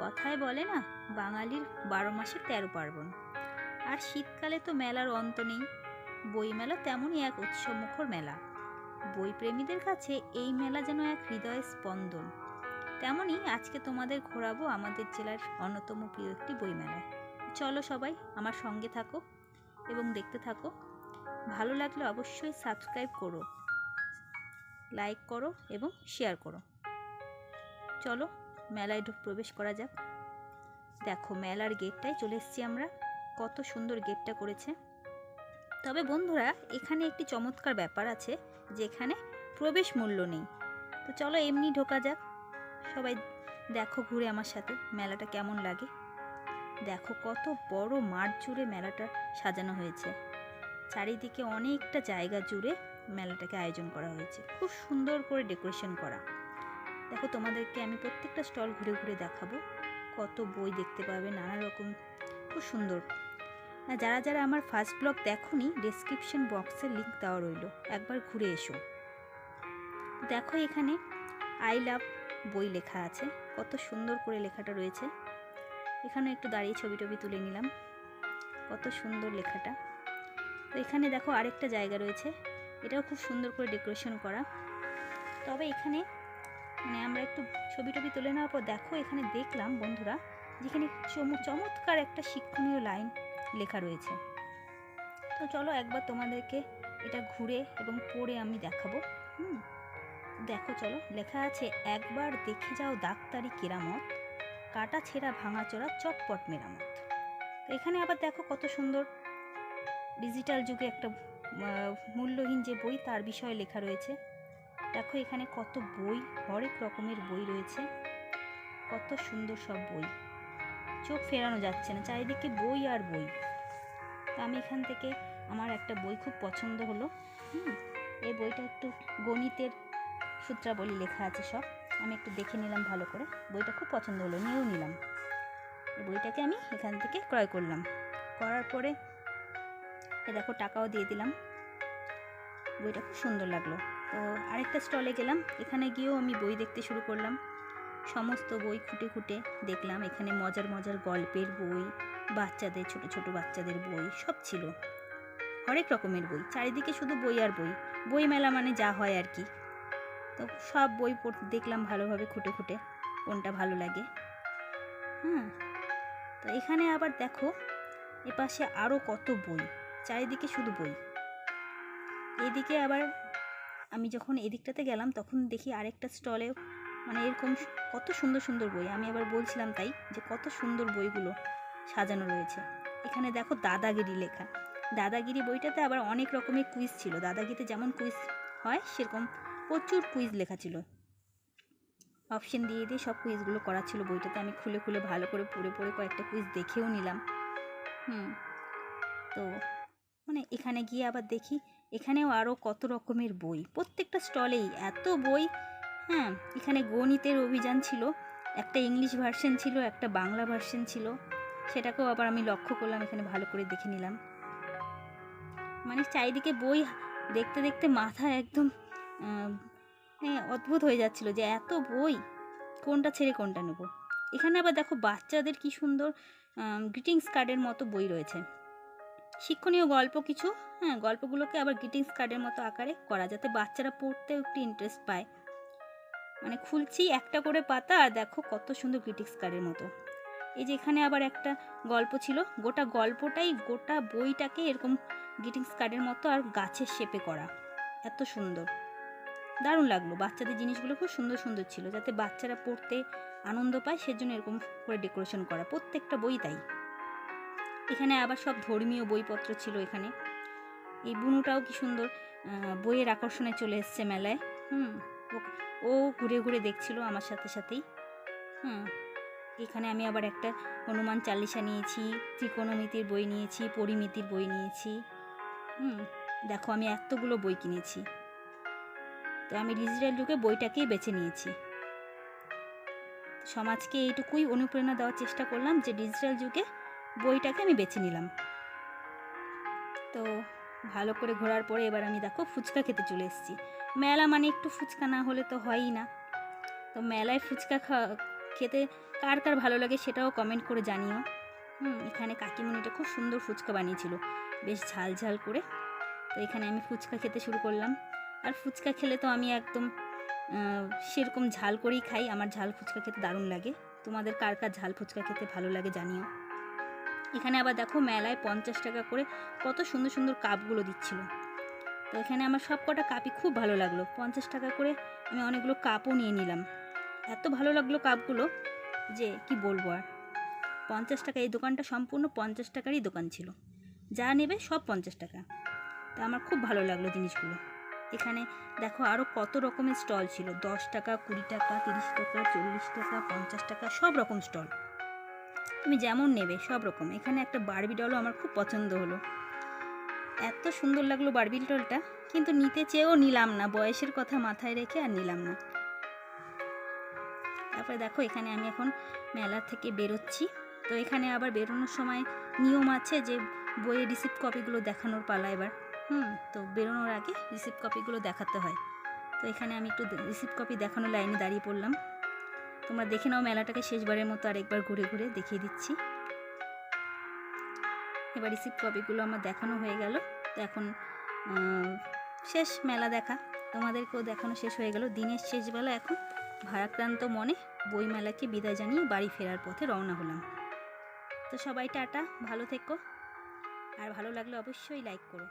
কথায় বলে না, বাঙালির বারো মাসে তেরো পার্বণ। আর শীতকালে তো মেলার অন্ত নেই বইমেলা তেমনই এক উৎসবমুখর মেলা। বইপ্রেমীদের কাছে এই মেলা যেন এক হৃদয় স্পন্দন। তেমনই আজকে তোমাদের ঘোরাবো আমাদের জেলার অন্যতম প্রিয় একটি বইমেলায় চলো সবাই আমার সঙ্গে থাকো এবং দেখতে থাকো। ভালো লাগলে অবশ্যই সাবস্ক্রাইব করো, লাইক করো এবং শেয়ার করো। চলো মেলায় ঢুক প্রবেশ করা যাক। দেখো, মেলার গেটটায় চলে এসেছি আমরা। কত সুন্দর গেটটা করেছে। তবে বন্ধুরা, এখানে একটি চমৎকার ব্যাপার আছে, যেখানে প্রবেশ মূল্য নেই। তো চলো এমনি ঢোকা যাক। সবাই দেখো ঘুরে আমার সাথে, মেলাটা কেমন লাগে। দেখো, কত বড় মাঠ জুড়ে মেলাটা সাজানো হয়েছে। চারিদিকে অনেকটা জায়গা জুড়ে মেলাটাকে আয়োজন করা হয়েছে। খুব সুন্দর করে ডেকোরেশন করা। দেখো তোমাদেরকে আমি প্রত্যেকটা স্টল ঘুরে ঘুরে দেখাবো। কত বই দেখতে পাবে, নানা রকম। খুব সুন্দর। যারা যারা আমার ফার্স্ট ব্লগ দেখোনি ডেসক্রিপশন বক্সে লিঙ্ক দেওয়া রইল। একবার ঘুরে এসো। দেখো এখানে আই লাভ বই লেখা আছে। কত সুন্দর করে লেখাটা রয়েছে। এখানে একটু দাঁড়িয়ে ছবি টবি তুলে নিলাম। কত সুন্দর লেখাটা। তো এখানে দেখো আরেকটা জায়গা রয়েছে। এটাও খুব সুন্দর করে ডেকোরেশন করা। তবে এখানে মানে আমরা একটু ছবি টবি তুলে নেওয়ার পর দেখো, এখানে দেখলাম বন্ধুরা, যেখানে চম- চমৎকার একটা শিক্ষণীয় লাইন লেখা রয়েছে। তো চলো একবার তোমাদেরকে এটা ঘুরে এবং পড়ে আমি দেখাবো। হুম, দেখো চলো, লেখা আছে, একবার দেখে যাও ডাক্তারি কেরামত, কাটা ছেঁড়া ভাঙাচোরা চটপট মেরামত। তো এখানে আবার দেখো কত সুন্দর ডিজিটাল যুগে একটা মূল্যহীন যে বই, তার বিষয়ে লেখা রয়েছে। দেখো এখানে কত বই, হরেক রকমের বই রয়েছে। কত সুন্দর সব বই। চোখ ফেরানো যাচ্ছে না, চারিদিকে বই আর বই। তো আমি এখান থেকে আমার একটা বই খুব পছন্দ হলো। হুম, এই বইটা একটু গণিতের সূত্রাবলী লেখা আছে সব। আমি একটু দেখে নিলাম ভালো করে। বইটা খুব পছন্দ হলো, নিয়েও নিলাম। এই বইটাকে আমি এখান থেকে ক্রয় করলাম। করার পরে এ দেখো টাকাও দিয়ে দিলাম। বইটা খুব সুন্দর লাগল। তো আরেকটা স্টলে গেলাম। এখানে গিয়েও আমি বই দেখতে শুরু করলাম। সমস্ত বই খুঁটে খুঁটে দেখলাম। এখানে মজার মজার গল্পের বই, বাচ্চাদের, ছোট ছোট বাচ্চাদের বই, সব ছিল। হরেক রকমের বই। চারিদিকে শুধু বই আর বই। বই মেলা মানে যা হয় আর কি। তো সব বই পড়- দেখলাম ভালোভাবে খুঁটে খুঁটে, কোনটা ভালো লাগে। হ্যাঁ তো এখানে আবার দেখো, এপাশে আরও কত বই। চারিদিকে শুধু বই। এদিকে আবার আমি যখন এদিকটাতে গেলাম, তখন দেখি আরেকটা স্টলে মানে এরকম কত সুন্দর সুন্দর বই। আমি আবার বলছিলাম তাই যে কত সুন্দর বইগুলো সাজানো রয়েছে। এখানে দেখো দাদাগিরি লেখা। দাদাগিরি বইটাতে আবার অনেক রকমের কুইজ ছিল। দাদাগিরিতে যেমন কুইজ হয়, সেরকম প্রচুর কুইজ লেখা ছিল। অপশন দিয়ে দিয়ে সব কুইজগুলো করা ছিল বইটাতে। আমি খুলে খুলে ভালো করে পড়ে পড়ে কয়েকটা কুইজ দেখেও নিলাম। হুম, তো মানে এখানে গিয়ে আবার দেখি এখানেও আরও কত রকমের বই। প্রত্যেকটা স্টলেই এত বই। হ্যাঁ এখানে গণিতের অভিযান ছিল, একটা ইংলিশ ভার্সন ছিল, একটা বাংলা ভার্সন ছিল। সেটাকেও আবার আমি লক্ষ্য করলাম, এখানে ভালো করে দেখে নিলাম। মানে চারিদিকে বই দেখতে দেখতে মাথা একদম হ্যাঁ অদ্ভুত হয়ে যাচ্ছিল যে এত বই, কোনটা ছেড়ে কোনটা নেব। এখানে আবার দেখো বাচ্চাদের কি সুন্দর গ্রিটিংস কার্ডের মতো বই রয়েছে। শিক্ষণীয় গল্প কিছু হ্যাঁ গল্পগুলোকে আবার গ্রিটিংস কার্ডের মতো আকারে করা যাতে বাচ্চারা পড়তেও একটু ইন্টারেস্ট পায়। মানে খুলছি একটা করে পাতা আর দেখো কত সুন্দর গ্রিটিংস কার্ডের মতো। এই যে এখানে আবার একটা গল্প ছিল, গোটা গল্পটাই গোটা বইটাকে এরকম গ্রিটিংস কার্ডের মতো আর গাছের শেপে করা। এত সুন্দর। দারুণ লাগল। বাচ্চাদের জিনিসগুলো খুব সুন্দর সুন্দর ছিল, যাতে বাচ্চারা পড়তে আনন্দ পায়, সেজন্য এরকম করে ডেকোরেশন করা। প্রত্যেকটা বই তাই। এখানে আবার সব ধর্মীয় বইপত্র ছিল এখানে। এই বুনুটাও কি সুন্দর বইয়ের আকর্ষণে চলে এসছে মেলায়। হুম, ও- ঘুরে ঘুরে দেখছিল আমার সাথে সাথেই। হুম, এখানে আমি আবার একটা হনুমান চালিসা নিয়েছি, ত্রিকোণমিতির বই নিয়েছি, পরিমিতির বই নিয়েছি। হুম, দেখো আমি এতগুলো বই কিনেছি। তো আমি ডিজিটাল যুগে বইটাকেই বেছে নিয়েছি। সমাজকে এইটুকুই অনুপ্রেরণা দেওয়ার চেষ্টা করলাম যে ডিজিটাল যুগে বইটাকে আমি বেছে নিলাম। তো ভালো করে ঘোরার পরে এবার আমি দেখো ফুচকা খেতে চলে এসেছি। মেলা মানে একটু ফুচকা না হলে তো হয়ই না। তো মেলায় ফুচকা খেতে কার কার ভালো লাগে সেটাও কমেন্ট করে জানিও। হুম, এখানে কাকিমণিটা খুব সুন্দর ফুচকা বানিয়েছিল। বেশ ঝাল ঝাল করে। তো এখানে আমি ফুচকা খেতে শুরু করলাম। আর ফুচকা খেলে তো আমি একদম সেরকম ঝাল করেই খাই। আমার ঝাল ফুচকা খেতে দারুণ লাগে। তোমাদের কার কার ঝাল ফুচকা খেতে ভালো লাগে জানিও। এখানে আবার দেখো মেলায় পঞ্চাশ টাকা করে কত সুন্দর সুন্দর কাপগুলো দিচ্ছিল। তো এখানে আমার সব কটা কাপই খুব ভালো লাগল। পঞ্চাশ টাকা করে আমি অনেকগুলো কাপও নিয়ে নিলাম। এত ভালো লাগল কাপগুলো যে কি বলব আর। পঞ্চাশ টাকা, এই দোকানটা সম্পূর্ণ পঞ্চাশ টাকারই দোকান ছিল। যা নেবে সব পঞ্চাশ টাকা। তা আমার খুব ভালো লাগল জিনিসগুলো। এখানে দেখো আরও কত রকমের স্টল ছিল। দশ টাকা, কুড়ি টাকা, তিরিশ টাকা, চল্লিশ টাকা, পঞ্চাশ টাকা, সব রকম স্টল। তুমি যেমন নেবে, সব রকম। এখানে একটা বারবি ডলও আমার খুব পছন্দ হলো। এত সুন্দর লাগল বারবি ডলটা কিন্তু নিতে চেয়েও নিলাম না। বয়সের কথা মাথায় রেখে আর নিলাম না। তারপরে দেখো, এখানে আমি এখন মেলা থেকে বেরোচ্ছি। তো এখানে আবার বেরোনোর সময় নিয়ম আছে যে বইয়ের রিসিপ্ট কপিগুলো দেখানোর পালা এবার। হুম, তো বেরোনোর আগে রিসিপ্ট কপিগুলো দেখাতে হয়। তো এখানে আমি একটু রিসিপ্ট কপি দেখানোর লাইনে দাঁড়িয়ে পড়লাম। তোমরা দেখে নাও, মেলাটাকে শেষবারের মতো আরেকবার ঘুরে ঘুরে দেখিয়ে দিচ্ছি। এবার রিসিপ্ট কপিগুলো আমার দেখানো হয়ে গেল। তো এখন শেষ মেলা দেখা। তোমাদেরকেও দেখানো শেষ হয়ে গেল। দিনের শেষবেলা এখন। ভারাক্রান্ত মনে বইমেলাকে বিদায় জানিয়ে বাড়ি ফেরার পথে রওনা হলাম। তো সবাই টাটা, ভালো থেকো। আর ভালো লাগলে অবশ্যই লাইক করো।